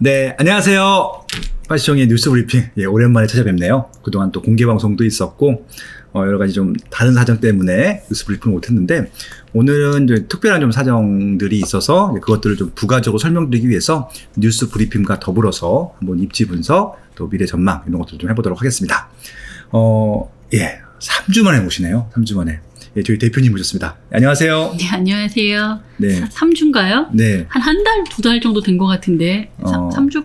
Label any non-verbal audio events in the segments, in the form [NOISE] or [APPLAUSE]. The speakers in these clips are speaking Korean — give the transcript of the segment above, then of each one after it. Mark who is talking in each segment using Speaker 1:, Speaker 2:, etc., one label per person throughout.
Speaker 1: 네, 안녕하세요. 파시정의 뉴스 브리핑. 예, 오랜만에 찾아뵙네요. 그동안 또 공개 방송도 있었고, 어, 여러 가지 좀 다른 사정 때문에 뉴스 브리핑을 못했는데, 오늘은 이제 특별한 좀 사정들이 있어서 그것들을 좀 부가적으로 설명드리기 위해서 뉴스 브리핑과 더불어서 한번 입지 분석, 또 미래 전망, 이런 것들을 좀 해보도록 하겠습니다. 어, 예, 3주 만에 오시네요. 3주 만에. 예, 저희 대표님 모셨습니다. 안녕하세요.
Speaker 2: 네, 안녕하세요.
Speaker 1: 네.
Speaker 2: 3주인가요?
Speaker 1: 네.
Speaker 2: 한 한 달, 두 달 정도 된 것 같은데,
Speaker 1: 어.
Speaker 2: 3, 주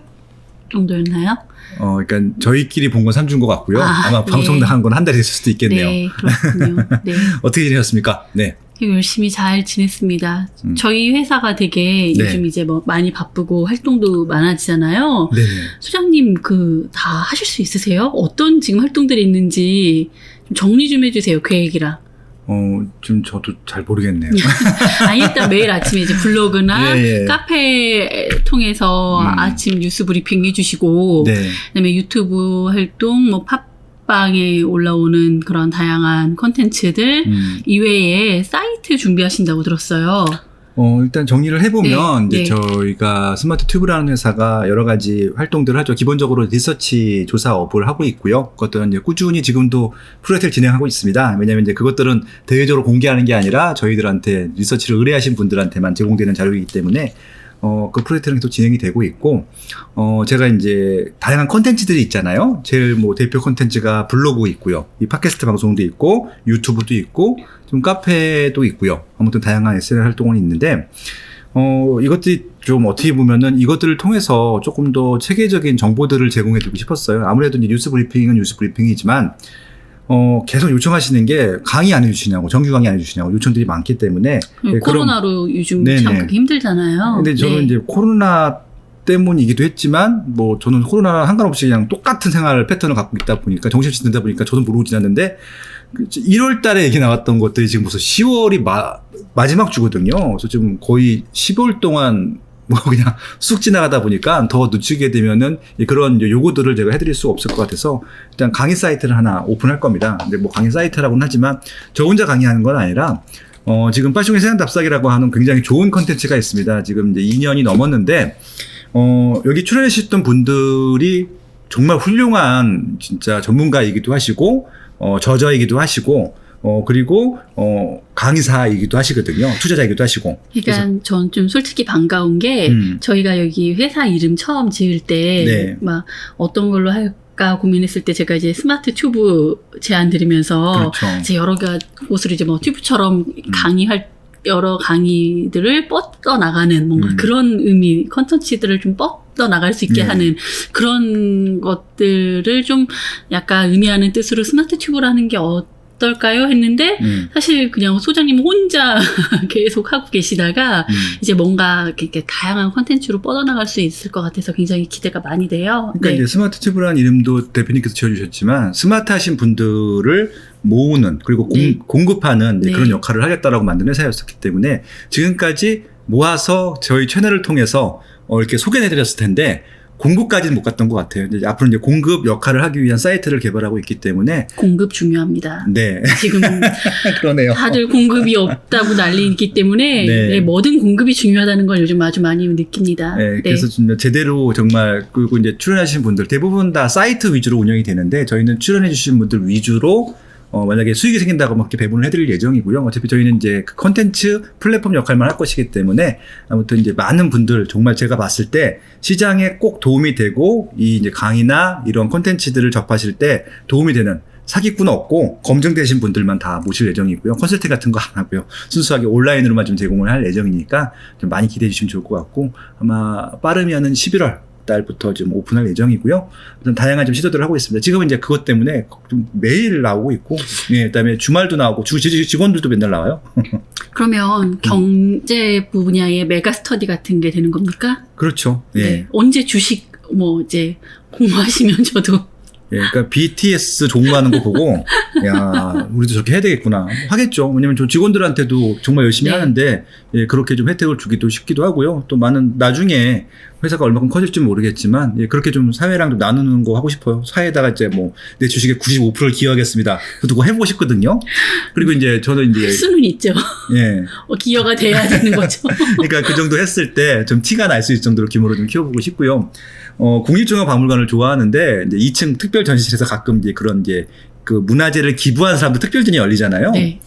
Speaker 2: 정도였나요?
Speaker 1: 어, 그러니까 저희끼리 본 건 3주인 것 같고요.
Speaker 2: 아,
Speaker 1: 아, 마
Speaker 2: 네.
Speaker 1: 방송 나간 건 한 달이 됐을 수도 있겠네요.
Speaker 2: 네, 그렇군요. [LAUGHS] 네.
Speaker 1: 어떻게 지내셨습니까? 네.
Speaker 2: 열심히 잘 지냈습니다.
Speaker 1: 음.
Speaker 2: 저희 회사가 되게
Speaker 1: 네.
Speaker 2: 요즘 이제 뭐 많이 바쁘고 활동도 많아지잖아요.
Speaker 1: 네네.
Speaker 2: 소장님 그 다 하실 수 있으세요? 어떤 지금 활동들이 있는지 좀 정리 좀 해주세요. 계획이랑.
Speaker 1: 어, 좀 저도 잘 모르겠네요. [LAUGHS]
Speaker 2: 아니 일단 매일 아침에 이제 블로그나
Speaker 1: 예, 예.
Speaker 2: 카페 통해서
Speaker 1: 음.
Speaker 2: 아침 뉴스 브리핑 해주시고
Speaker 1: 네.
Speaker 2: 그다음에 유튜브 활동, 뭐 팟빵에 올라오는 그런 다양한 콘텐츠들
Speaker 1: 음.
Speaker 2: 이외에 사이트 준비하신다고 들었어요.
Speaker 1: 어, 일단 정리를 해보면,
Speaker 2: 네,
Speaker 1: 이제
Speaker 2: 네.
Speaker 1: 저희가 스마트 튜브라는 회사가 여러 가지 활동들을 하죠. 기본적으로 리서치 조사 업을 하고 있고요. 그것들은 이제 꾸준히 지금도 프로젝트를 진행하고 있습니다. 왜냐면 이제 그것들은 대외적으로 공개하는 게 아니라 저희들한테 리서치를 의뢰하신 분들한테만 제공되는 자료이기 때문에 어, 그 프로젝트는 계속 진행이 되고 있고, 어, 제가 이제 다양한 콘텐츠들이 있잖아요. 제일 뭐 대표 콘텐츠가 블로그 있고요. 이 팟캐스트 방송도 있고, 유튜브도 있고, 좀 카페도 있고요. 아무튼 다양한 SNS 활동은 있는데, 어, 이것들이 좀 어떻게 보면은 이것들을 통해서 조금 더 체계적인 정보들을 제공해드리고 싶었어요. 아무래도 이제 뉴스 브리핑은 뉴스 브리핑이지만, 어, 계속 요청하시는 게 강의 안 해주시냐고, 정규 강의 안 해주시냐고 요청들이 많기 때문에. 네, 그럼-
Speaker 2: 코로나로 요즘
Speaker 1: 네네.
Speaker 2: 참 힘들잖아요.
Speaker 1: 근데 저는
Speaker 2: 네.
Speaker 1: 이제 코로나 때문이기도 했지만 뭐 저는 코로나랑 상관없이 그냥 똑같은 생활 패턴을 갖고 있다 보니까 정신없이 듣다 보니까 저도 모르고 지났는데 1월 달에 얘기 나왔던 것들이 지금 벌써 10월이 마, 마지막 주거든요. 그래서 지금 거의 10월 동안 뭐 그냥 쑥 지나가다 보니까 더 늦추게 되면은 그런 요구들을 제가 해드릴 수가 없을 것 같아서 일단 강의 사이트를 하나 오픈할 겁니다. 근데 뭐 강의 사이트라고는 하지만 저 혼자 강의하는 건 아니라 어, 지금 빠숑의 세상 답사기라고 하는 굉장히 좋은 컨텐츠가 있습니다. 지금 이제 2년이 넘었는데, 어, 여기 출연하셨던 분들이 정말 훌륭한 진짜 전문가이기도 하시고, 어, 저자이기도 하시고, 어, 그리고, 어, 강의사이기도 하시거든요. 투자자이기도 하시고.
Speaker 2: 그러니까 전 좀 솔직히 반가운 게
Speaker 1: 음.
Speaker 2: 저희가 여기 회사 이름 처음 지을 때
Speaker 1: 네.
Speaker 2: 막 어떤 걸로 할까 고민했을 때 제가 이제 스마트 튜브 제안 드리면서
Speaker 1: 그렇죠.
Speaker 2: 이제 여러 가- 곳을 이제 뭐 튜브처럼 강의할 여러 강의들을 뻗어 나가는 뭔가
Speaker 1: 음.
Speaker 2: 그런 의미 컨텐츠들을 좀 뻗어 나갈 수 있게
Speaker 1: 네.
Speaker 2: 하는 그런 것들을 좀 약간 의미하는 뜻으로 스마트 튜브라는 게 어 떨까요 했는데
Speaker 1: 음,
Speaker 2: 사실 그냥 소장님 혼자 [LAUGHS] 계속 하고 계시다가
Speaker 1: 음.
Speaker 2: 이제 뭔가 이렇게 다양한 컨텐츠로 뻗어나갈 수 있을 것 같아서 굉장히 기대가 많이 돼요.
Speaker 1: 그러니까
Speaker 2: 네.
Speaker 1: 이제 스마트 튜브라는 이름도 대표님께서 지어주셨지만 스마트하신 분들을 모으는 그리고 공,
Speaker 2: 네.
Speaker 1: 공급하는
Speaker 2: 네.
Speaker 1: 그런 역할을 하겠다라고 만든 회사였었기 때문에 지금까지 모아서 저희 채널을 통해서 어, 이렇게 소개해드렸을 텐데 공급까지는 못 갔던 것 같아요. 이제 앞으로 이제 공급 역할을 하기 위한 사이트를 개발하고 있기 때문에
Speaker 2: 공급 중요합니다.
Speaker 1: 네
Speaker 2: 지금 [LAUGHS]
Speaker 1: 그러네요.
Speaker 2: 다들 공급이 없다고 난리이기 때문에
Speaker 1: 네.
Speaker 2: 네, 뭐든 공급이 중요하다는 걸 요즘 아주 많이 느낍니다.
Speaker 1: 네, 그래서 좀 제대로 정말 그리고 이제 출연하신 분들 대부분 다 사이트 위주로 운영이 되는데 저희는 출연해 주신 분들 위주로 어, 만약에 수익이 생긴다고 막 이렇게 배분을 해드릴 예정이고요. 어차피 저희는 이제 그 컨텐츠 플랫폼 역할만 할 것이기 때문에 아무튼 이제 많은 분들 정말 제가 봤을 때 시장에 꼭 도움이 되고 이 이제 강의나 이런 컨텐츠들을 접하실 때 도움이 되는 사기꾼 없고 검증되신 분들만 다 모실 예정이고요. 컨설팅 같은 거 안 하고요. 순수하게 온라인으로만 좀 제공을 할 예정이니까 좀 많이 기대해 주시면 좋을 것 같고 아마 빠르면은 11월 달부터 좀 오픈할 예정이고요. 좀 다양한 좀 시도들을 하고 있습니다. 지금은 이제 그것 때문에 좀 매일 나오고 있고, 예, 그다음에 주말도 나오고 주 직- 직원들도 맨날 나와요. [LAUGHS]
Speaker 2: 그러면 경제 분야의 메가 스터디 같은 게 되는 겁니까?
Speaker 1: 그렇죠. 예.
Speaker 2: 네. 언제 주식 뭐 이제 공부하시면 저도
Speaker 1: 예, 그러니까 BTS 종무하는 거 보고, 야, 우리도 저렇게 해야 되겠구나. 하겠죠. 왜냐면 저 직원들한테도 정말 열심히
Speaker 2: 네.
Speaker 1: 하는데, 예, 그렇게 좀 혜택을 주기도 싶기도 하고요. 또 많은, 나중에 회사가 얼마큼 커질지 모르겠지만 예, 그렇게 좀 사회랑 좀 나누는 거 하고 싶어요. 사회에다가 이제 뭐 내 주식의 95%를 기여하겠습니다. 그것도 그거 해보고 싶거든요. 그리고 이제 저는 이제
Speaker 2: 할 수는 있죠.
Speaker 1: 예, [LAUGHS]
Speaker 2: 어, 기여가 돼야 되는 거죠. [LAUGHS]
Speaker 1: 그러니까 그 정도 했을 때 좀 티가 날 수 있을 정도로 규모로 좀 키워보고 싶고요. 어, 국립중앙박물관을 좋아하는데 이제 2층 특별 전시실에서 가끔 이제 그런 이제 그 문화재를 기부한 사람들 특별전이 열리잖아요.
Speaker 2: 네.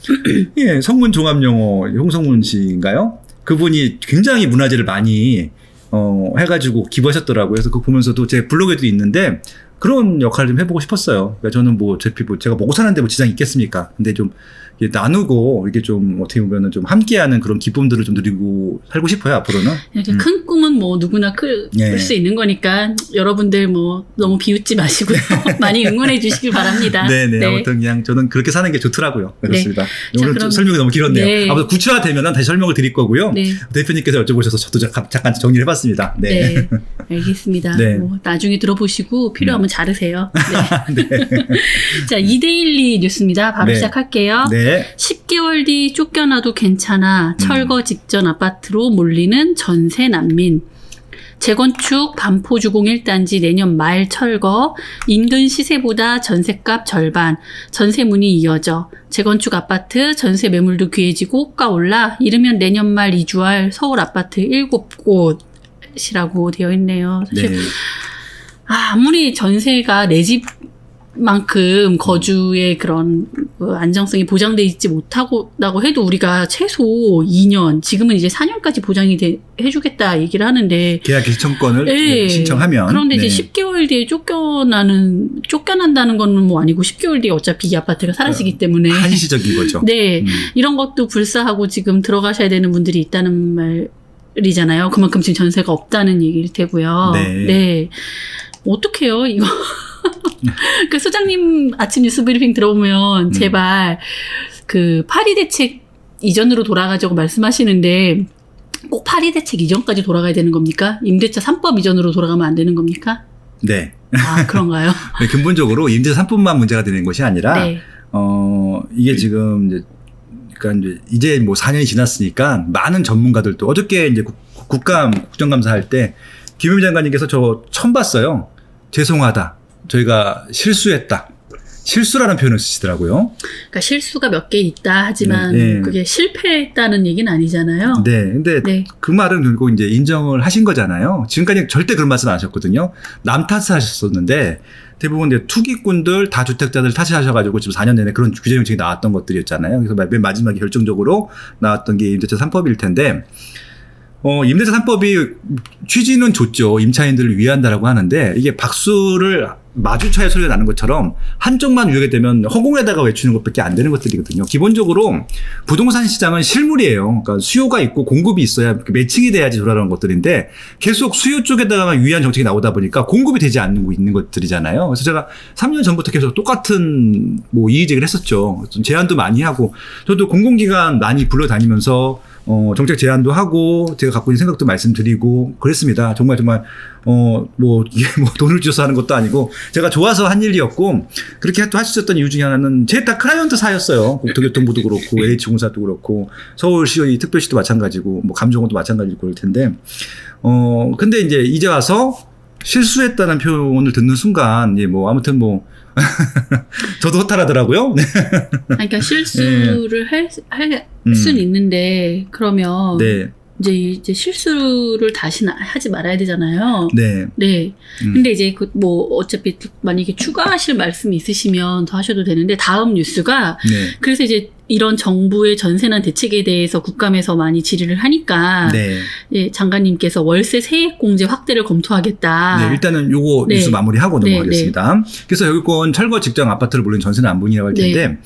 Speaker 1: 예, 성문 종합영어 홍성문 씨인가요? 그분이 굉장히 문화재를 많이 어, 해가지고 기부하셨더라고요. 그래서 그거 보면서도 제 블로그에도 있는데 그런 역할을 좀 해보고 싶었어요. 그러니까 저는 뭐 어차피 뭐 제가 먹고 사는데 뭐 지장이 있겠습니까? 근데 좀 나누고 이렇게 좀 어떻게 보면은 좀 함께하는 그런 기쁨들을 좀 누리고 살고 싶어요 앞으로는.
Speaker 2: 이렇게
Speaker 1: 음.
Speaker 2: 큰 꿈은 뭐 누구나 클
Speaker 1: 예.
Speaker 2: 수 있는 거니까 여러분들 뭐 너무 비웃지 마시고요. [LAUGHS] 많이 응원해 주시길 바랍니다.
Speaker 1: 네네. 아무튼 그냥 저는 그렇게 사는 게 좋더라고요. 그렇습니다.
Speaker 2: 자,
Speaker 1: 오늘 좀 설명이 너무 길었네요.
Speaker 2: 네.
Speaker 1: 아무튼 구체화되면 다시 설명을 드릴 거고요.
Speaker 2: 네.
Speaker 1: 대표님께서 여쭤보셔서 저도 잠깐, 정리를 해봤습니다. 네.
Speaker 2: 네. 알겠습니다.
Speaker 1: 네.
Speaker 2: 뭐 나중에 들어보시고 필요하면 자르세요. [LAUGHS] 네.
Speaker 1: 네. [LAUGHS]
Speaker 2: 자, 2대1리 뉴스입니다. 바로
Speaker 1: 네.
Speaker 2: 시작할게요.
Speaker 1: 네.
Speaker 2: 10개월 뒤 쫓겨나도 괜찮아.
Speaker 1: 음.
Speaker 2: 철거 직전 아파트로 몰리는 전세 난민. 재건축 반포 주공 1단지 내년 말 철거, 인근 시세보다 전세값 절반, 전세 문이 이어져, 재건축 아파트 전세 매물도 귀해지고 호가 올라, 이르면 내년 말 이주할 서울 아파트 7곳이라고 되어 있네요. 사실
Speaker 1: 네.
Speaker 2: 아, 아무리 전세가 내 집 만큼 거주의 그런 그 안정성이 보장돼 있지 못하고라고 해도 우리가 최소 2년, 지금은 이제 4년까지 보장이 돼, 해주겠다 얘기를 하는데.
Speaker 1: 계약 신청권을
Speaker 2: 예.
Speaker 1: 신청하면.
Speaker 2: 그런데
Speaker 1: 네.
Speaker 2: 이제 10개월 뒤에 쫓겨나는, 쫓겨난다는 거는 뭐 아니고 10개월 뒤에 어차피 이 아파트가 사라지기 때문에.
Speaker 1: 한시적인 거죠.
Speaker 2: 네.
Speaker 1: 음.
Speaker 2: 이런 것도 불사하고 지금 들어가셔야 되는 분들이 있다는 말이잖아요. 그만큼 지금 전세가 없다는 얘기일 테고요.
Speaker 1: 네.
Speaker 2: 어떡해요, 이거. [LAUGHS] 그 소장님 아침 뉴스 브리핑 들어보면
Speaker 1: 음.
Speaker 2: 제발 그 파리 대책 이전으로 돌아가자고 말씀하시는데 꼭 파리 대책 이전까지 돌아가야 되는 겁니까? 임대차 3법 이전으로 돌아가면 안 되는 겁니까?
Speaker 1: 네.
Speaker 2: 아, 그런가요? [LAUGHS]
Speaker 1: 네, 근본적으로 임대 3분만 문제가 되는 것이 아니라
Speaker 2: 네.
Speaker 1: 어 이게 지금 이제 그러니까 이제 이제 뭐 4년이 지났으니까 많은 전문가들도 어저께 이제 국- 국감 국정감사 할 때 김현미 장관님께서 저 처음 봤어요. 죄송하다. 저희가 실수했다. 실수라는 표현을 쓰시더라고요.
Speaker 2: 그러니까 실수가 몇 개 있다 하지만
Speaker 1: 네, 네.
Speaker 2: 그게 실패했다는 얘기는 아니잖아요.
Speaker 1: 네. 근데
Speaker 2: 네.
Speaker 1: 그 말은 결국 이제 인정을 하신 거잖아요. 지금까지 절대 그런 말씀 안 하셨거든요. 남 탓을 하셨었는데 대부분 이제 투기꾼들, 다 주택자들 탓하셔가지고 지금 4년 내내 그런 규제 정책이 나왔던 것들이었잖아요. 그래서 맨 마지막에 결정적으로 나왔던 게 임대차 3법일 텐데 어, 임대차 3법이 취지는 좋죠. 임차인들을 위한다라고 하는데 이게 박수를 마주쳐야 소리가 나는 것처럼 한쪽만 유혹이 되면 허공에다가 외치는 것밖에 안 되는 것들이거든요. 기본적으로 부동산 시장은 실물이에요. 그러니까 수요가 있고 공급이 있어야 그 매칭이 돼야지 돌아가는 것들인데 계속 수요 쪽에다가만 유의한 정책이 나오다 보니까 공급이 되지 않고 있는 것들이잖아요. 그래서 제가 3년 전부터 계속 똑같은 뭐 이의 제기를 했었죠. 좀 제안도 많이 하고 저도 공공기관 많이 불러다니면서 어, 정책 제안도 하고 제가 갖고 있는 생각도 말씀드리고 그랬습니다. 정말 정말 어, 뭐 이게 뭐 돈을 주셔서 하는 것도 아니고 제가 좋아서 한 일이었고 그렇게 또 하셨던 이유 중에 하나는 제 다 클라이언트사였어요. 국토교통부도 그렇고 LH공사도 그렇고 서울시 특별시도 마찬가지고 뭐 감정원도 마찬가지고 그럴 텐데 어 근데 이제 이제 와서 실수했다는 표현을 듣는 순간 예, 뭐 아무튼 뭐 [LAUGHS] 저도 허탈하더라고요. 네.
Speaker 2: 그러니까 실수를 할, 할
Speaker 1: 음.
Speaker 2: 수는 있는데 그러면
Speaker 1: 네.
Speaker 2: 이제 이제 실수를 다시 나- 하지 말아야 되잖아요.
Speaker 1: 네.
Speaker 2: 네.
Speaker 1: 음.
Speaker 2: 근데 이제 그 뭐 어차피 만약에 추가하실 말씀이 있으시면 더 하셔도 되는데 다음 뉴스가
Speaker 1: 네.
Speaker 2: 그래서 이제 이런 정부의 전세난 대책에 대해서 국감에서 많이 질의를 하니까
Speaker 1: 네.
Speaker 2: 예, 장관님께서 월세 세액 공제 확대를 검토하겠다.
Speaker 1: 네, 일단은 요거
Speaker 2: 네.
Speaker 1: 뉴스 마무리하고
Speaker 2: 네,
Speaker 1: 넘어가겠습니다. 그래서 여기권 철거 직전 아파트를 물론 전세는 안 분이라고 할
Speaker 2: 네.
Speaker 1: 텐데,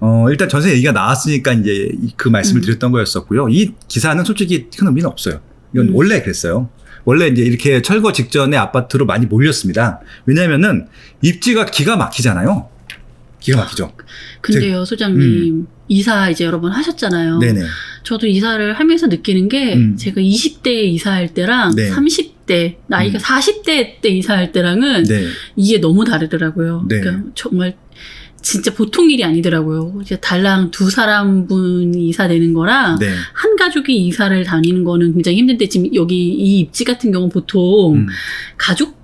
Speaker 1: 어, 일단 전세 얘기가 나왔으니까 이제 그 말씀을
Speaker 2: 음.
Speaker 1: 드렸던 거였었고요. 이 기사는 솔직히 큰 의미는 없어요. 이건
Speaker 2: 음.
Speaker 1: 원래 그랬어요. 원래 이제 이렇게 철거 직전에 아파트로 많이 몰렸습니다. 왜냐면은 입지가 기가 막히잖아요. 기가 막히죠.
Speaker 2: 근데요, 소장님 이사 이제 여러 번 하셨잖아요.
Speaker 1: 음. 네네.
Speaker 2: 저도 이사를 하면서 느끼는 게
Speaker 1: 음.
Speaker 2: 제가 20대에 이사할 때랑
Speaker 1: 네.
Speaker 2: 30대 나이가
Speaker 1: 음.
Speaker 2: 40대 때 이사할 때랑은
Speaker 1: 네.
Speaker 2: 이게 너무 다르더라고요.
Speaker 1: 네.
Speaker 2: 그러니까 정말 진짜 보통 일이 아니더라고요. 이제 달랑 두 사람 분이 이사 되는 거랑
Speaker 1: 네.
Speaker 2: 한 가족이 이사를 다니는 거는 굉장히 힘든데 지금 여기 이 입지 같은 경우는 보통
Speaker 1: 음.
Speaker 2: 가족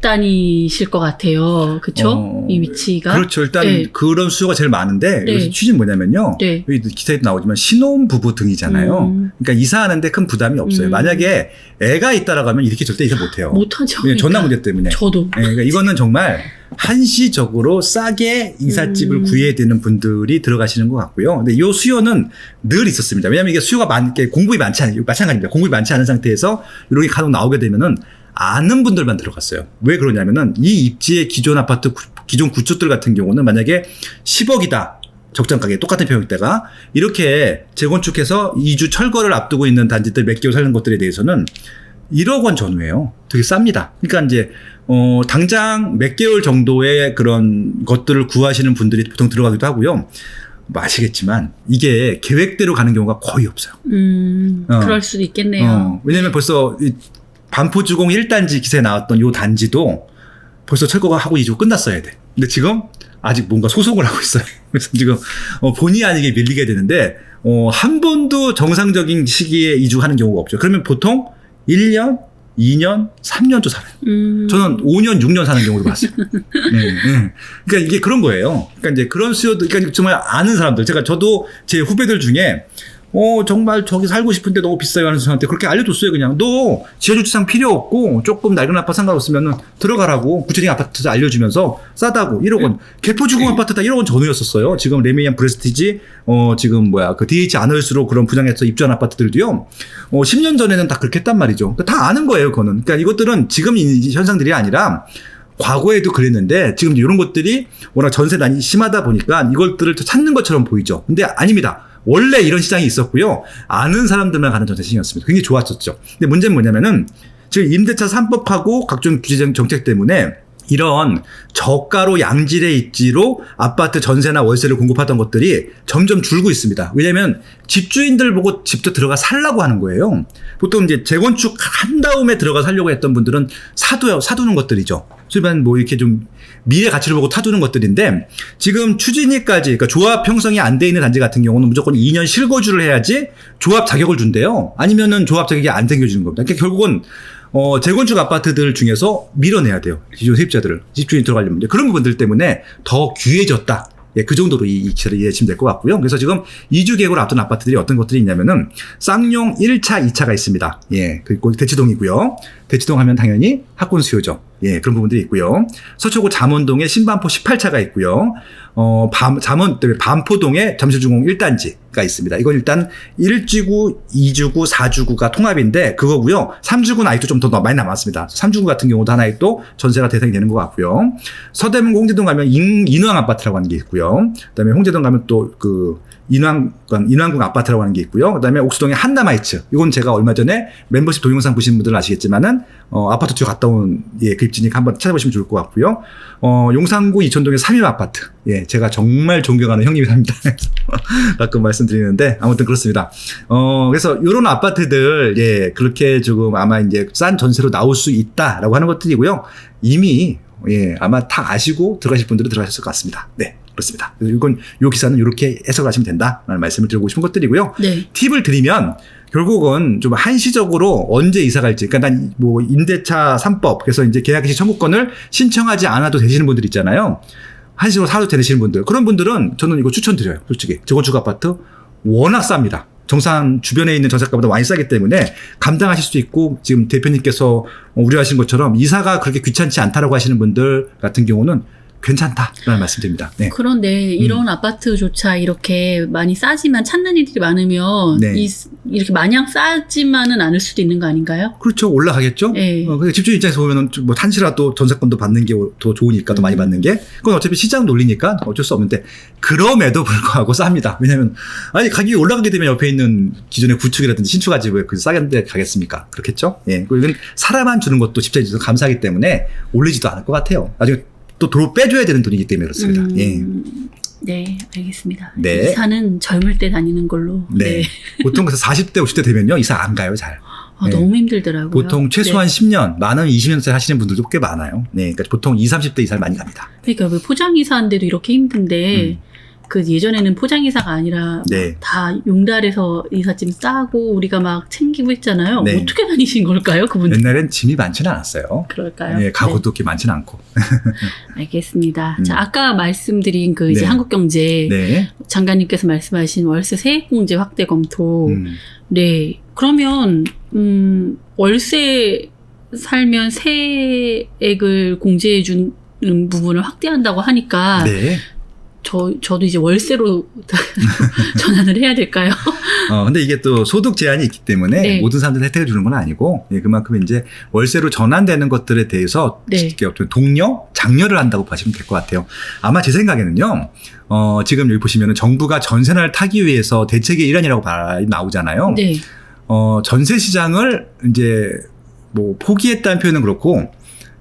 Speaker 2: 다니실 것 같아요. 그쵸?
Speaker 1: 어,
Speaker 2: 이 위치가.
Speaker 1: 그렇죠. 일단
Speaker 2: 네.
Speaker 1: 그런 수요가 제일 많은데
Speaker 2: 네.
Speaker 1: 여기서 취지는 뭐냐면요.
Speaker 2: 네.
Speaker 1: 여기 기사에도 나오지만 신혼 부부 등이잖아요.
Speaker 2: 음.
Speaker 1: 그러니까 이사하는데 큰 부담이 없어요.
Speaker 2: 음.
Speaker 1: 만약에 애가 있다라고 하면 이렇게 절대 이사 못해요.
Speaker 2: 못하죠.
Speaker 1: 그냥 전남
Speaker 2: 그러니까.
Speaker 1: 문제 때문에.
Speaker 2: 저도.
Speaker 1: 네, 그러니까 이거는 정말 한시적으로 싸게 이삿집을
Speaker 2: 음.
Speaker 1: 구해야 되는 분들이 들어가시는 것 같고요. 근데 이 수요는 늘 있었습니다. 왜냐하면 이게 수요가 많, 이게 공급이 많지 않, 마찬가지입니다. 공급이 많지 않은 상태에서 이렇게 간혹 나오게 되면은 아는 분들만 들어갔어요. 왜 그러냐면은 이 입지의 기존 아파트, 구- 기존 구축들 같은 경우는 만약에 10억이다. 적정 가격 똑같은 평형대가 이렇게 재건축해서 2주 철거를 앞두고 있는 단지들 몇 개월 사는 것들에 대해서는 1억 원 전후예요. 되게 쌉니다. 그러니까 이제 어 당장 몇 개월 정도의 그런 것들을 구하시는 분들이 보통 들어가기도 하고요. 뭐 아시겠지만 이게 계획대로 가는 경우가 거의 없어요.
Speaker 2: 음,
Speaker 1: 어.
Speaker 2: 그럴 수도 있겠네요.
Speaker 1: 어, 왜냐면 벌써 이 반포주공 1단지 기사에 나왔던 요 단지도 벌써 철거가 하고 이주 끝났어야 돼. 근데 지금 아직 뭔가 소송을 하고 있어요. [LAUGHS] 그래서 지금 어, 본의 아니게 밀리게 되는데 어, 한 번도 정상적인 시기에 이주하는 경우가 없죠. 그러면 보통 1년, 2년, 3년도 살아요.
Speaker 2: 음.
Speaker 1: 저는 5년, 6년 사는 경우도 봤어요. 네, [LAUGHS] 네. 그러니까 이게 그런 거예요. 그러니까 이제 그런 수요도, 그러니까 정말 아는 사람들. 제가 저도 제 후배들 중에 어, 정말 저기 살고 싶은데 너무 비싸요 하는 사람한테 그렇게 알려줬어요, 그냥. 너 지하주차장 필요 없고 조금 낡은 아파트 상관없으면 들어가라고 구체적인 아파트 알려주면서 싸다고 1억 원. 개포주공 아파트 다 1억 원 전후였었어요. 지금 레미안 브레스티지, 어, 지금 뭐야, 그 DH 아너스로 그런 분양해서 입주한 아파트들도요. 어, 10년 전에는 다 그렇게 했단 말이죠. 그러니까 다 아는 거예요, 그거는. 그러니까 이것들은 지금 이 현상들이 아니라 과거에도 그랬는데 지금 이런 것들이 워낙 전세 난이 심하다 보니까 이것들을 더 찾는 것처럼 보이죠. 근데 아닙니다. 원래 이런 시장이 있었고요. 아는 사람들만 가는 전세 시장이었습니다. 굉장히 좋았었죠. 근데 문제는 뭐냐면은 지금 임대차 3법하고 각종 규제 정책 때문에 이런 저가로 양질의 입지로 아파트 전세나 월세를 공급하던 것들이 점점 줄고 있습니다. 왜냐하면 집주인들 보고 집도 들어가 살라고 하는 거예요. 보통 이제 재건축 한 다음에 들어가 살려고 했던 분들은 사둬요, 사두는 것들이죠. 일반 뭐 이렇게 좀 미래 가치를 보고 타두는 것들인데 지금 추진위까지 그러니까 조합 형성이 안 돼 있는 단지 같은 경우는 무조건 2년 실거주를 해야지 조합 자격을 준대요. 아니면은 조합 자격이 안 생겨지는 겁니다. 그러니까 결국은 어, 재건축 아파트들 중에서 밀어내야 돼요. 기존 세입자들을. 집주인 들어가려면. 그런 부분들 때문에 더 귀해졌다. 예, 그 정도로 이, 이 기사를 이해하시면 될 것 같고요. 그래서 지금 이주 계획으로 앞둔 아파트들이 어떤 것들이 있냐면은 쌍용 1차, 2차가 있습니다. 예, 그리고 대치동이고요. 대치동 하면 당연히 학군 수요죠. 예, 그런 부분들이 있고요. 서초구 잠원동에 신반포 18차가 있고요. 어, 밤, 잠원, 반포동에 잠실중공 1단지 가 있습니다. 이건 일단 1지구, 2주구, 4주구가 통합인데 그거고요. 3주구는 아직도 좀 더 많이 남았습니다. 3주구 같은 경우도 하나 또 전세가 대상이 되는 것 같고요. 서대문 홍제동 가면 인, 인왕 아파트라고 하는 게 있고요. 그다음에 홍제동 가면 또 그 인왕관 인왕궁 아파트라고 하는 게 있고요. 그 다음에 옥수동의 한남하이츠. 이건 제가 얼마 전에 멤버십 동영상 보신 분들은 아시겠지만은 어, 아파트 투어 갔다 온 예, 그 입지니까 한번 찾아보시면 좋을 것 같고요. 어, 용산구 이천동의 삼임 아파트. 예, 제가 정말 존경하는 형님이 삽니다. [LAUGHS] 가끔 말씀드리는데 아무튼 그렇습니다. 어, 그래서 이런 아파트들 예, 그렇게 조금 아마 이제 싼 전세로 나올 수 있다라고 하는 것들이고요. 이미 예, 아마 다 아시고 들어가실 분들은 들어가셨을 것 같습니다. 네, 그렇습니다. 그래서 이건 요 기사는 이렇게 해석을 하시면 된다라는 말씀을 드리고 싶은 것들이고요.
Speaker 2: 네.
Speaker 1: 팁을 드리면 결국은 좀 한시적으로 언제 이사 갈지, 그러니까 난 뭐 임대차 3법, 그래서 이제 계약시 청구권을 신청하지 않아도 되시는 분들 있잖아요. 한시적으로 사도 되시는 분들. 그런 분들은 저는 이거 추천드려요. 솔직히. 재건축 아파트 워낙 쌉니다. 정상 주변에 있는 전세가보다 많이 싸기 때문에 감당하실 수 있고 지금 대표님께서 우려하신 것처럼 이사가 그렇게 귀찮지 않다라고 하시는 분들 같은 경우는 괜찮다라는 말씀드립니다. 네.
Speaker 2: 그런데 이런 아파트조차 이렇게 많이 싸지만 찾는 이들이 많으면
Speaker 1: 네.
Speaker 2: 이, 이렇게 마냥 싸지만은 않을 수도 있는 거 아닌가요?
Speaker 1: 그렇죠. 올라가겠죠?
Speaker 2: 네.
Speaker 1: 어, 근데 집주인 입장에서 보면은 뭐 한시라도 전세권도 받는 게 더 좋으니까 더 많이
Speaker 2: 음.
Speaker 1: 받는 게 그건 어차피 시장 논리니까 어쩔 수 없는데 그럼에도 불구하고 쌉니다. 왜냐하면 아니 가격이 올라가게 되면 옆에 있는 기존의 구축이라든지 신축하지 왜 그 싸게 가겠습니까? 그렇겠죠? 예. 그리고 이건 사람만 주는 것도 집주인이 감사하기 때문에 올리지도 않을 것 같아요. 나중에 또 도로 빼줘야 되는 돈이기 때문에 그렇습니다.
Speaker 2: 음,
Speaker 1: 예.
Speaker 2: 네, 알겠습니다.
Speaker 1: 네.
Speaker 2: 이사는 젊을 때 다니는 걸로.
Speaker 1: 네. 보통 그래서 40대, 50대 되면요 이사 안 가요 잘.
Speaker 2: 아,
Speaker 1: 네.
Speaker 2: 너무 힘들더라고요.
Speaker 1: 보통 최소한
Speaker 2: 네.
Speaker 1: 10년, 많은 20년째 하시는 분들도 꽤 많아요. 네, 그러니까 보통 20, 30대 이상 많이 갑니다.
Speaker 2: 그러니까 왜 포장이사인데도 이렇게 힘든데
Speaker 1: 음.
Speaker 2: 그 예전에는 포장이사가 아니라
Speaker 1: 네.
Speaker 2: 다 용달에서 이삿짐 싸고 우리가 막 챙기고 했잖아요.
Speaker 1: 네.
Speaker 2: 어떻게 다니신 걸까요, 그분들?
Speaker 1: 옛날엔 짐이 많지는 않았어요.
Speaker 2: 그럴까요?
Speaker 1: 네, 가구도 그렇게 많지는 않고.
Speaker 2: 네, [LAUGHS] 알겠습니다.
Speaker 1: 음.
Speaker 2: 자, 아까 말씀드린 그 이제
Speaker 1: 네.
Speaker 2: 한국경제
Speaker 1: 네.
Speaker 2: 장관님께서 말씀하신 월세 세액공제 확대 검토.
Speaker 1: 음.
Speaker 2: 네. 그러면 음, 월세 살면 세액을 공제해 주는 부분을 확대한다고 하니까
Speaker 1: 네.
Speaker 2: 저 저도 이제 월세로 [LAUGHS] 전환을 해야 될까요?
Speaker 1: 어, 근데 이게 또 소득 제한이 있기 때문에
Speaker 2: 네.
Speaker 1: 모든 사람들 혜택을 주는 건 아니고, 예, 그만큼 이제 월세로 전환되는 것들에 대해서
Speaker 2: 네.
Speaker 1: 이렇게 어떤 독려, 장려를 한다고 보시면 될 것 같아요. 아마 제 생각에는요, 어, 지금 여기 보시면은 정부가 전세난을 타기 위해서 대책의 일환이라고 나오잖아요.
Speaker 2: 네.
Speaker 1: 어, 전세 시장을 이제 뭐 포기했다는 표현은 그렇고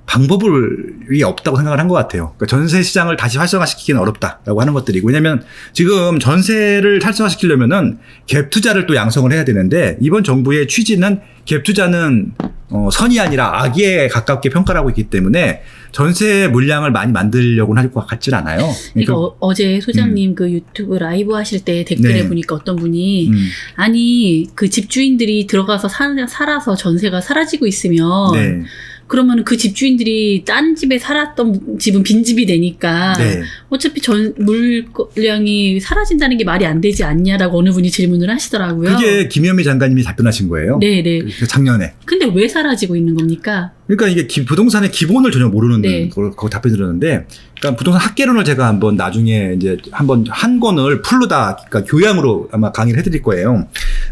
Speaker 1: 방법이 없다고 생각을 한 것 같아요. 그러니까 전세 시장을 다시 활성화시키기는 어렵다라고 하는 것들이고 왜냐하면 지금 전세를 활성화시키려면은 갭 투자를 또 양성을 해야 되는데 이번 정부의 취지는 갭 투자는 어, 선이 아니라 악에 가깝게 평가를 하고 있기 때문에 전세 물량을 많이 만들려고 할것 같진 않아요.
Speaker 2: 그러니까 어, 어제 소장님 그 유튜브 라이브 하실 때 댓글에
Speaker 1: 네.
Speaker 2: 보니까 어떤 분이
Speaker 1: 음,
Speaker 2: 아니 그 집주인들이 들어가서 사, 살아서 전세가 사라지고 있으면
Speaker 1: 네,
Speaker 2: 그러면 그 집주인들이 딴 집에 살았던 집은 빈집이 되니까
Speaker 1: 네.
Speaker 2: 어차피 전 물량이 사라진다는 게 말이 안 되지 않냐라고 어느 분이 질문을 하시더라고요.
Speaker 1: 그게 김현미 장관님이 답변하신 거예요.
Speaker 2: 네네.
Speaker 1: 그 작년에.
Speaker 2: 근데 왜 사라지고 있는 겁니까?
Speaker 1: 그러니까 이게 기- 부동산의 기본을 전혀 모르는
Speaker 2: 네.
Speaker 1: 걸거 답변 드렸는데, 그러니까 부동산 학계론을 제가 한번 나중에 이제 한번 한 권을 풀로 다, 그러니까 교양으로 아마 강의를 해드릴 거예요.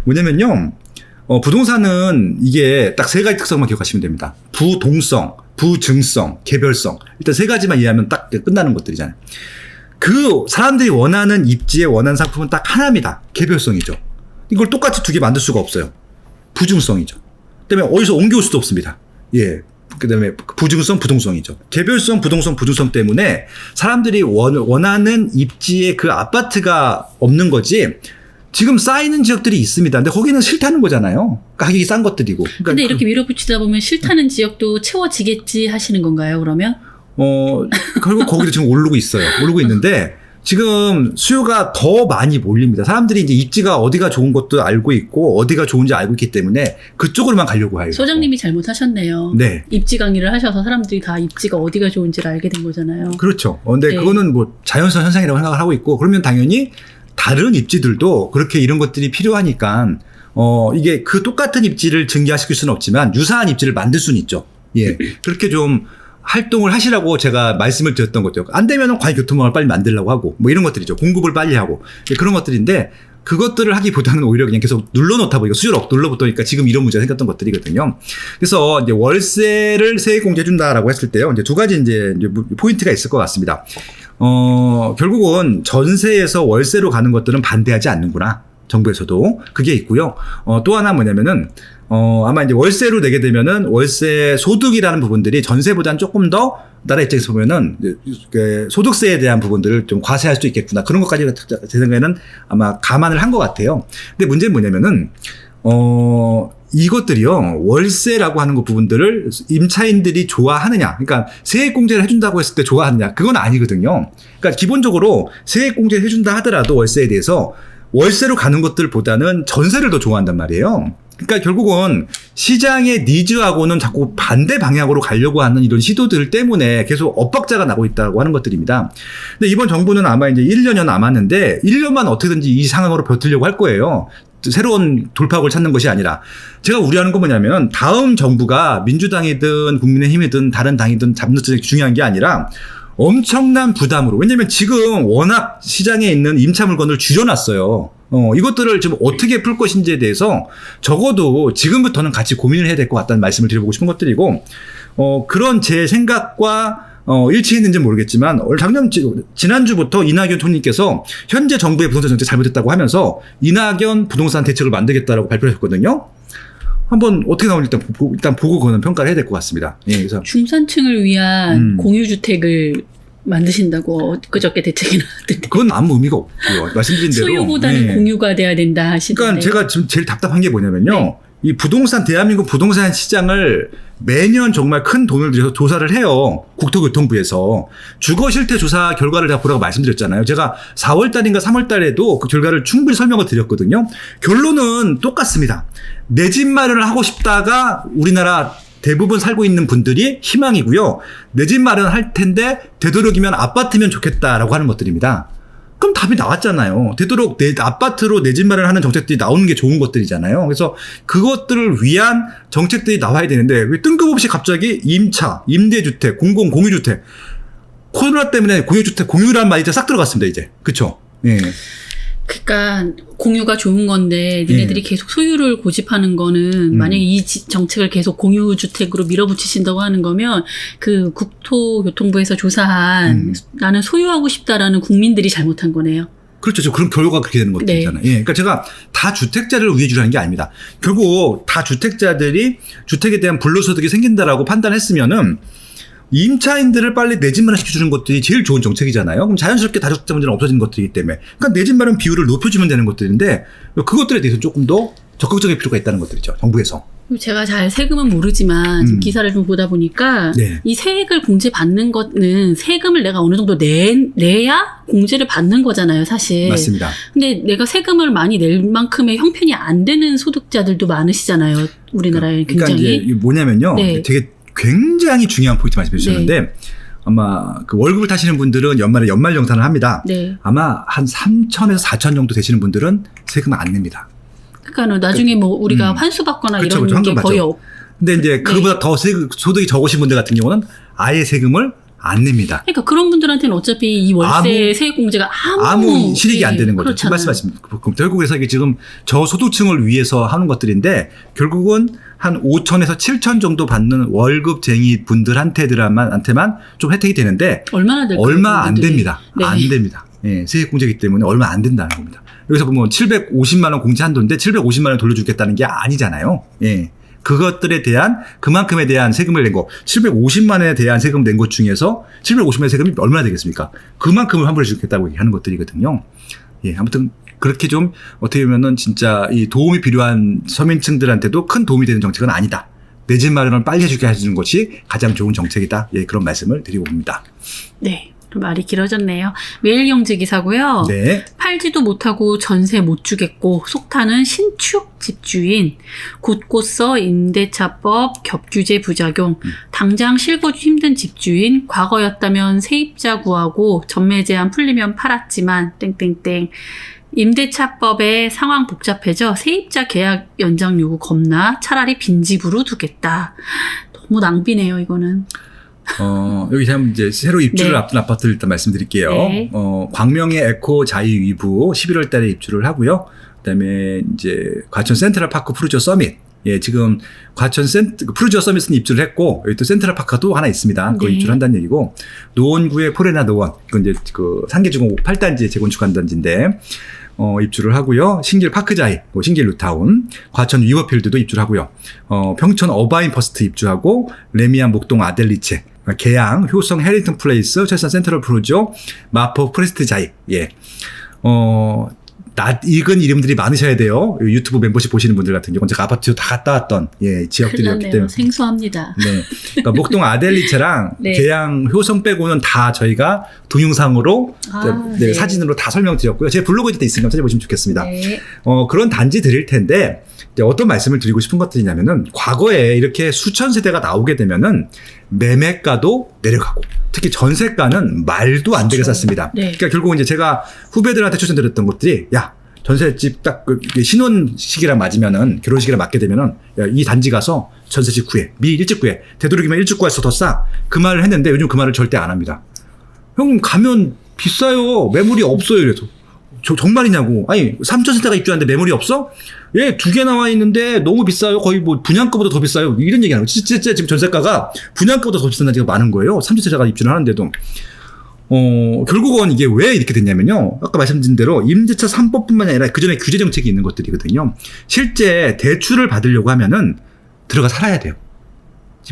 Speaker 1: 뭐냐면요, 어, 부동산은 이게 딱 세 가지 특성만 기억하시면 됩니다. 부동성, 부증성, 개별성. 일단 세 가지만 이해하면 딱 끝나는 것들이잖아요. 그 사람들이 원하는 입지에 원하는 상품은 딱 하나입니다. 개별성이죠. 이걸 똑같이 두 개 만들 수가 없어요. 부증성이죠. 그다음에 어디서 옮겨올 수도 없습니다. 예. 그 다음에 부증성, 부동성이죠. 개별성, 부동성, 부증성 때문에 사람들이 원, 원하는 입지에 그 아파트가 없는 거지. 지금 쌓이는 지역들이 있습니다. 근데 거기는 싫다는 거잖아요. 가격이 싼 것들이고. 그러니까
Speaker 2: 근데
Speaker 1: 그-
Speaker 2: 이렇게 밀어붙이다 보면 싫다는 지역도 채워지겠지 하시는 건가요, 그러면?
Speaker 1: 어, 결국 거기도 지금 오르고 있어요. 오르고 있는데, 지금 수요가 더 많이 몰립니다. 사람들이 이제 입지가 어디가 좋은 것도 알고 있고, 어디가 좋은지 알고 있기 때문에 그쪽으로만 가려고 해요.
Speaker 2: 소장님이 잘못하셨네요.
Speaker 1: 네.
Speaker 2: 입지 강의를 하셔서 사람들이 다 입지가 어디가 좋은지를 알게 된 거잖아요.
Speaker 1: 그렇죠. 어, 근데
Speaker 2: 네.
Speaker 1: 그거는 뭐 자연스러운 현상이라고 생각을 하고 있고, 그러면 당연히 다른 입지들도 그렇게 이런 것들이 필요하니까, 어, 이게 그 똑같은 입지를 증기화시킬 수는 없지만, 유사한 입지를 만들 수는 있죠. 예. [LAUGHS] 그렇게 좀, 활동을 하시라고 제가 말씀을 드렸던 거죠. 안 되면 과외교통망을 빨리 만들려고 하고, 뭐 이런 것들이죠. 공급을 빨리 하고. 예, 그런 것들인데, 그것들을 하기보다는 오히려 그냥 계속 눌러놓다 보니까 수요를 억 눌러붙으니까 지금 이런 문제가 생겼던 것들이거든요. 그래서 이제 월세를 세액 공제해준다라고 했을 때요. 이제 두 가지 이제 포인트가 있을 것 같습니다. 어, 결국은 전세에서 월세로 가는 것들은 반대하지 않는구나. 정부에서도. 그게 있고요. 어, 또 하나 뭐냐면은, 어, 아마 이제 월세로 내게 되면은 월세 소득이라는 부분들이 전세보다는 조금 더 나라 입장에서 보면은 그 소득세에 대한 부분들을 좀 과세할 수도 있겠구나. 그런 것까지 제 생각에는 아마 감안을 한 것 같아요. 근데 문제는 뭐냐면은, 어, 이것들이요, 월세라고 하는 것 부분들을 임차인들이 좋아하느냐. 그러니까 세액공제를 해준다고 했을 때 좋아하느냐. 그건 아니거든요. 그러니까 기본적으로 세액공제를 해준다 하더라도 월세에 대해서 월세로 가는 것들보다는 전세를 더 좋아한단 말이에요. 그러니까 결국은 시장의 니즈하고는 자꾸 반대 방향으로 가려고 하는 이런 시도들 때문에 계속 엇박자가 나고 있다고 하는 것들입니다. 근데 이번 정부는 아마 이제 1년여 남았는데 1년만 어떻게든지 이 상황으로 버티려고 할 거예요. 새로운 돌파구를 찾는 것이 아니라 제가 우려하는 건 뭐냐면 다음 정부가 민주당이든 국민의힘이든 다른 당이든 잡는 것이 중요한 게 아니라 엄청난 부담으로 왜냐면 지금 워낙 시장에 있는 임차 물건을 줄여놨어요. 어, 이것들을 지금 어떻게 풀 것인지에 대해서 적어도 지금부터는 같이 고민을 해야 될 것 같다는 말씀을 드려보고 싶은 것들이고, 어, 그런 제 생각과 어, 일치했는지 는 모르겠지만, 올 작년, 지- 지난주부터 이낙연 총리께서 현재 정부의 부동산 정책 잘못했다고 하면서 이낙연 부동산 대책을 만들겠다라고 발표했거든요. 한번 어떻게 나오는지 일단, 보, 일단 보고 그거는 평가를 해야 될 것 같습니다. 예, 그래서.
Speaker 2: 중산층을 위한
Speaker 1: 음.
Speaker 2: 공유주택을 만드신다고 그저께 대책이 나왔던데.
Speaker 1: 그건 아무 의미가 없고요. 말씀드린 대로.
Speaker 2: 소유보다는
Speaker 1: 예.
Speaker 2: 공유가 돼야 된다 하시던데.
Speaker 1: 그러니까 제가 지금 제일 답답한 게 뭐냐면요.
Speaker 2: 네.
Speaker 1: 이 부동산 대한민국 부동산 시장을 매년 정말 큰 돈을 들여서 조사를 해요. 국토교통부에서 주거 실태 조사 결과를 다 보라고 말씀드렸잖아요. 제가 4월 달인가 3월 달에도 그 결과를 충분히 설명을 드렸거든요. 결론은 똑같습니다. 내 집 마련을 하고 싶다가 우리나라 대부분 살고 있는 분들이 희망이고요. 내 집 마련할 텐데 되도록이면 아파트면 좋겠다라고 하는 것들입니다. 그럼 답이 나왔잖아요. 되도록 내 아파트로 내 집 마련하는 정책들이 나오는 게 좋은 것들이잖아요. 그래서 그것들을 위한 정책들이 나와야 되는데 왜 뜬금없이 갑자기 임차, 임대주택, 공공 공유주택 코로나 때문에 공유주택 공유란 말이 싹 들어갔습니다. 이제 그렇죠. 예.
Speaker 2: 그러니까 공유가 좋은 건데 니네들이
Speaker 1: 예.
Speaker 2: 계속 소유를 고집하는 거는
Speaker 1: 음.
Speaker 2: 만약에 이 지- 정책을 계속 공유 주택으로 밀어붙이신다고 하는 거면 그 국토교통부에서 조사한
Speaker 1: 음.
Speaker 2: 나는 소유하고 싶다라는 국민들이 잘못한 거네요.
Speaker 1: 그렇죠. 저 그런 결과가 그렇게 되는 것들이잖아요. 예. 그러니까 제가 다 주택자를 위해주로 하는 게 아닙니다. 결국 다 주택자들이 주택에 대한 불로소득이 생긴다라고 판단했으면은 임차인들을 빨리 내 집 마련 시켜주는 것들이 제일 좋은 정책이잖아요. 그럼 자연스럽게 다주택자 문제는 없어지는 것들이기 때문에. 그러니까 내 집 마련 비율을 높여주면 되는 것들인데 그것들에 대해서 조금 더 적극적인 필요가 있다는 것들이죠. 정부에서.
Speaker 2: 제가 잘 세금은 모르지만
Speaker 1: 음.
Speaker 2: 기사를 좀 보다 보니까
Speaker 1: 네.
Speaker 2: 이 세액을 공제 받는 거는 세금을 내가 어느 정도 내, 내야 공제를 받는 거잖아요, 사실.
Speaker 1: 맞습니다.
Speaker 2: 근데 내가 세금을 많이 낼 만큼의 형편이 안 되는 소득자들도 많으시잖아요. 우리나라에
Speaker 1: 그러니까
Speaker 2: 굉장히.
Speaker 1: 이제 이게 뭐냐면요.
Speaker 2: 네.
Speaker 1: 되게 굉장히 중요한 포인트 말씀해 주셨는데 아마 그 월급을 타시는 분들은 연말에 연말 정산을 합니다.
Speaker 2: 네.
Speaker 1: 아마 한 3천에서 4천 정도 되시는 분들은 세금 안 냅니다.
Speaker 2: 그러니까 나중에 뭐 우리가
Speaker 1: 음.
Speaker 2: 환수 받거나
Speaker 1: 그쵸,
Speaker 2: 이런
Speaker 1: 그쵸.
Speaker 2: 게
Speaker 1: 황금
Speaker 2: 거의. 없.
Speaker 1: 근데 이제
Speaker 2: 네.
Speaker 1: 그보다 더 세금, 소득이 적으신 분들 같은 경우는 아예 세금을 안 냅니다.
Speaker 2: 그러니까 그런 분들한테는 어차피 이 월세
Speaker 1: 아무-
Speaker 2: 세액 공제가 아무
Speaker 1: 아무 실익이 안
Speaker 2: 예,
Speaker 1: 되는 거죠.
Speaker 2: 그렇잖아요.
Speaker 1: 말씀하신 그럼 결국 그래서 이게 지금 저소득층을 위해서 하는 것들인데 결국은 한 5천에서 7천 정도 받는 월급쟁이 분들한테들만 한테만 좀 혜택이 되는데
Speaker 2: 얼마나 될까요?
Speaker 1: 얼마 안? 됩니다.
Speaker 2: 네.
Speaker 1: 안 됩니다. 예, 세액 공제이기 때문에 얼마 안 된다는 겁니다. 여기서 보면 750만 원 공제 한도인데 750만 원 돌려주겠다는 게 아니잖아요. 예. 그것들에 대한 그만큼에 대한 세금을 낸 거, 750만 원에 대한 세금 낸 것 중에서 750만 원 세금이 얼마나 되겠습니까? 그만큼을 환불해 주겠다고 하는 것들이거든요. 예, 아무튼 그렇게 좀 어떻게 보면은 진짜 이 도움이 필요한 서민층들한테도 큰 도움이 되는 정책은 아니다. 내 집 마련을 빨리 해주게 해주는 것이 가장 좋은 정책이다. 예, 그런 말씀을 드리고 봅니다.
Speaker 2: 네. 좀 말이 길어졌네요. 매일경제 기사고요.
Speaker 1: 네.
Speaker 2: 팔지도 못하고 전세 못 주겠고 속타는 신축 집주인 곳곳서 임대차법 겹규제 부작용
Speaker 1: 음.
Speaker 2: 당장 실거주 힘든 집주인 과거였다면 세입자 구하고 전매 제한 풀리면 팔았지만 땡땡땡 임대차법의 상황 복잡해져 세입자 계약 연장 요구 겁나 차라리 빈집으로 두겠다. 너무 낭비네요 이거는.
Speaker 1: 어, 여기 참 이제 새로 입주를
Speaker 2: 네.
Speaker 1: 앞둔 아파트를 일단 말씀드릴게요.
Speaker 2: 네.
Speaker 1: 어, 광명의 에코 자이 위부 11월 달에 입주를 하고요. 그다음에 이제 과천 센트럴 파크 푸르지오 서밋. 예, 지금 과천 센트 그 푸르지오 서밋은 입주를 했고 여기 또 센트럴 파크가 또 하나 있습니다. 그거
Speaker 2: 네.
Speaker 1: 입주를 한다는 얘기고 노원구의 포레나 노원. 그건 이제 그 상계주공 8단지 재건축한 단지인데 어, 입주를 하고요. 신길 파크자이, 뭐 신길 루타운, 과천 위버필드도 입주를 하고요. 어, 평촌 어바인 퍼스트 입주하고 레미안 목동 아델리체, 계양, 효성 해리턴 플레이스, 철산 센트럴 프로죠, 마포 프레스트 자이, 예. 어, 낯 익은 이름들이 많으셔야 돼요. 유튜브 멤버십 보시는 분들 같은 경우는 제가 아파트 다 갔다 왔던 예, 지역들이었기. 때문에.
Speaker 2: 생소합니다.
Speaker 1: 네. 그러니까 목동 아델리체랑 [LAUGHS]
Speaker 2: 네.
Speaker 1: 계양 효성 빼고는 다 저희가 동영상으로
Speaker 2: 아,
Speaker 1: 네,
Speaker 2: 네.
Speaker 1: 사진으로 다 설명드렸고요. 제 블로그에 있으니까 찾아보시면 좋겠습니다.
Speaker 2: 네.
Speaker 1: 어, 그런 단지 드릴 텐데 어떤 말씀을 드리고 싶은 것들이냐면은 과거에 이렇게 수천 세대가 나오게 되면은 매매가도 내려가고 특히 전세가는 말도 안 되게
Speaker 2: 그렇죠.
Speaker 1: 쌌습니다.
Speaker 2: 네.
Speaker 1: 그러니까 결국 이제 제가 후배들한테 추천드렸던 것들이 야 전세집 딱그 이게 신혼 시기랑 맞으면은 결혼 시기랑 맞게 되면은 야, 이 단지 가서 전세집 구해 미 일찍 구해 되도록이면 일찍 구해서 더 싸 그 말을 했는데 요즘 그 말을 절대 안 합니다. 형 가면 비싸요 매물이 없어요 이래서 저 정말이냐고 아니 3천 세대가 입주하는데 매물이 없어? 예 두 개 나와 있는데 너무 비싸요 거의 뭐 분양가보다 더 비싸요 이런 얘기 하는 거예요 진짜, 지금 전세가가 분양가보다 더 비싼 단지가 많은 거예요 3천 세대가 입주를 하는데도 어, 결국은 이게 왜 이렇게 됐냐면요. 아까 말씀드린 대로 임대차 3법뿐만 아니라 그 전에 규제 정책이 있는 것들이거든요. 실제 대출을 받으려고 하면은 들어가 살아야 돼요.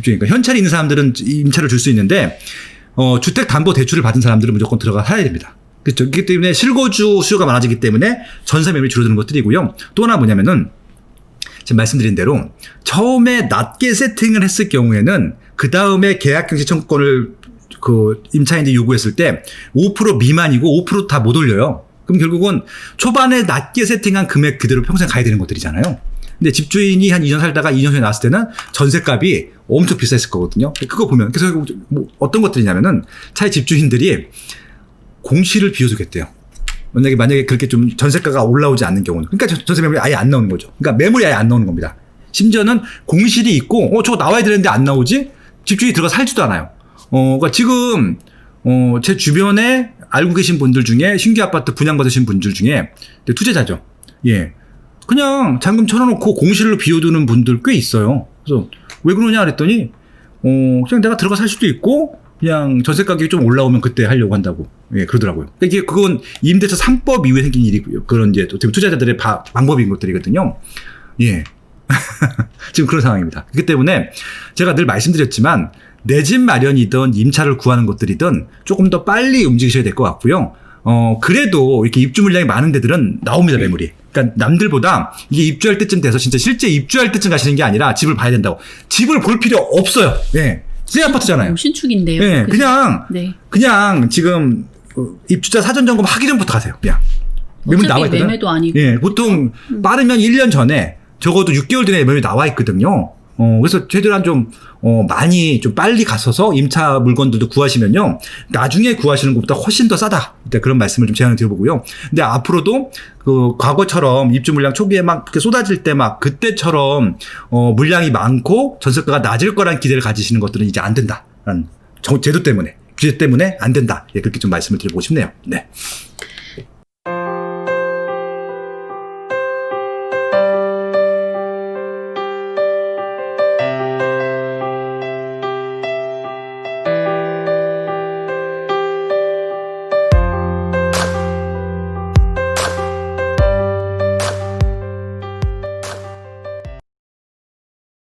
Speaker 1: 그러니까 현찰이 있는 사람들은 임차를 줄 수 있는데, 어, 주택 담보 대출을 받은 사람들은 무조건 들어가 살아야 됩니다. 그렇죠. 그렇기 때문에 실거주 수요가 많아지기 때문에 전세 매물이 줄어드는 것들이고요. 또 하나 뭐냐면은 지금 말씀드린 대로 처음에 낮게 세팅을 했을 경우에는 그 다음에 계약경시 청구권을 그 임차인들이 요구했을 때 5% 미만이고 5%다 못 올려요. 그럼 결국은 초반에 낮게 세팅한 금액 그대로 평생 가야 되는 것들이잖아요. 근데 집주인이 한 2년 살다가 2년 후에 나왔을 때는 전세값이 엄청 비쌌을 거거든요. 그거 보면 그래서 뭐 어떤 것들이냐면은 차에 집주인들이 공시를 비워두겠대요. 만약에 만약에 그렇게 좀 전세가가 올라오지 않는 경우는 그러니까 전- 전세 매물이 아예 안 나오는 거죠. 그러니까 매물이 아예 안 나오는 겁니다. 심지어는 공실이 있고 어 저거 나와야 되는데 안 나오지? 집주인이 들어가 살지도 않아요. 어 그러니까 지금 어 제 주변에 알고 계신 분들 중에 신규 아파트 분양 받으신 분들 중에 투자자죠. 예. 그냥 잔금 쳐놓고 공실로 비워두는 분들 꽤 있어요. 그래서 왜 그러냐 그랬더니 어 그냥 내가 들어가 살 수도 있고 그냥 전세 가격이 좀 올라오면 그때 하려고 한다고 예 그러더라고요. 그러니까 이게 그건 임대차 3법 이후에 생긴 일이고요. 그런 이제 어떻게 투자자들의 바- 방법인 것들이거든요. 예. [LAUGHS] 지금 그런 상황입니다. 그렇기 때문에 제가 늘 말씀드렸지만 내 집 마련이든 임차를 구하는 것들이든 조금 더 빨리 움직이셔야 될 것 같고요. 어, 그래도 이렇게 입주 물량이 많은 데들은 나옵니다, 매물이. 그러니까 남들보다 이게 입주할 때쯤 돼서 진짜 실제 입주할 때쯤 가시는 게 아니라 집을 봐야 된다고. 집을 볼 필요 없어요. 예. 새 아파트잖아요.
Speaker 2: 오, 신축인데요.
Speaker 1: 예,
Speaker 2: 그죠?
Speaker 1: 그냥,
Speaker 2: 네.
Speaker 1: 그냥 지금 어, 입주자 사전 점검 하기 전부터 가세요. 그냥. 매물 나와
Speaker 2: 어차피
Speaker 1: 있거든.
Speaker 2: 매매도 아니고.
Speaker 1: 예, 보통 빠르면 1년 전에 적어도 6개월 전에 매물이 나와 있거든요. 어, 그래서 최대한 좀, 어, 많이 좀 빨리 가서서 임차 물건들도 구하시면요. 나중에 구하시는 것보다 훨씬 더 싸다. 일단 그런 말씀을 좀 제안을 드려보고요. 근데 앞으로도 그 과거처럼 입주 물량 초기에 막 쏟아질 때 막 그때처럼 어, 물량이 많고 전세가가 낮을 거란 기대를 가지시는 것들은 이제 안 된다. 제도 때문에, 규제 때문에 안 된다. 예, 그렇게 좀 말씀을 드리고 싶네요. 네.